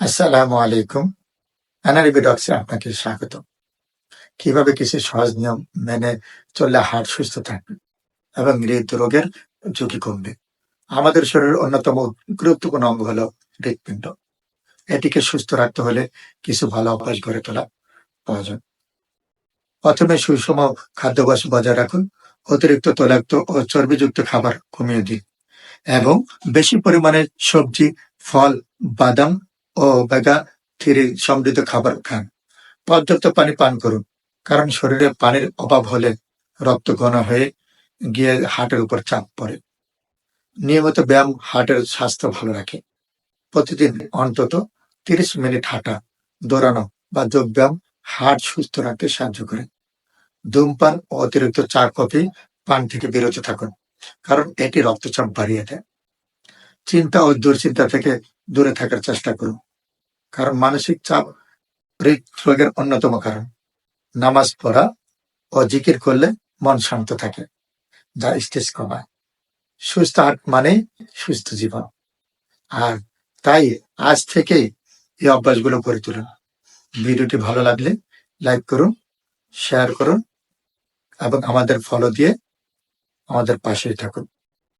আসসালামু আলাইকুম। এনআরবি ডক্সে আপনাকে স্বাগত কীভাবে কিছু সহজ নিয়ম মেনে চললে হার্ট সুস্থ থাকবে এবং হৃদরোগের ঝুঁকি কমবে? আমাদের শরীরের অন্যতম গুরুত্বপূর্ণ অঙ্গ হলো হৃৎপিণ্ড। এটিকে সুস্থ রাখতে হলে কিছু ভালো অভ্যাস গড়ে তোলা প্রয়োজন। প্রথমে সুষম খাদ্যাভ্যাস বজায় রাখুন। অতিরিক্ত তৈলাক্ত ও চর্বিযুক্ত খাবার কমিয়ে দিন এবং বেশি পরিমাণে সবজি, ফল, বাদাম ও ওমেগা থ্রি সমৃদ্ধ খাবার খান। পর্যাপ্ত পানি পান করুন, কারণ শরীরে পানির অভাব হলে রক্ত ঘন হয়ে গিয়ে হার্টের উপর চাপ পড়ে। নিয়মিত ব্যায়াম হার্টের স্বাস্থ্য ভালো রাখে। প্রতিদিন অন্তত তিরিশ মিনিট হাঁটা, দৌড়ানো বা যোগ ব্যায়াম হার্ট সুস্থ রাখতে সাহায্য করে। ধূমপান ও অতিরিক্ত চা, কফি পান থেকে বিরত থাকুন, কারণ এটি রক্তচাপ বাড়িয়ে দেয়। চিন্তা ও দুশ্চিন্তা থেকে দূরে থাকার চেষ্টা করুন। কারণ মানসিক চাপ হৃদরোগের অন্যতম কারণ। নামাজ পড়া ও জিকির করলে মন শান্ত থাকে, যা স্ট্রেস কমায়। সুস্থ হাট মানে সুস্থ জীবন। আর তাই আজ থেকেই এই অভ্যাসগুলো করে তুলুন। ভিডিওটি ভালো লাগলে লাইক করুন, শেয়ার করুন এবং আমাদের ফলো দিয়ে আমাদের পাশেই থাকুন।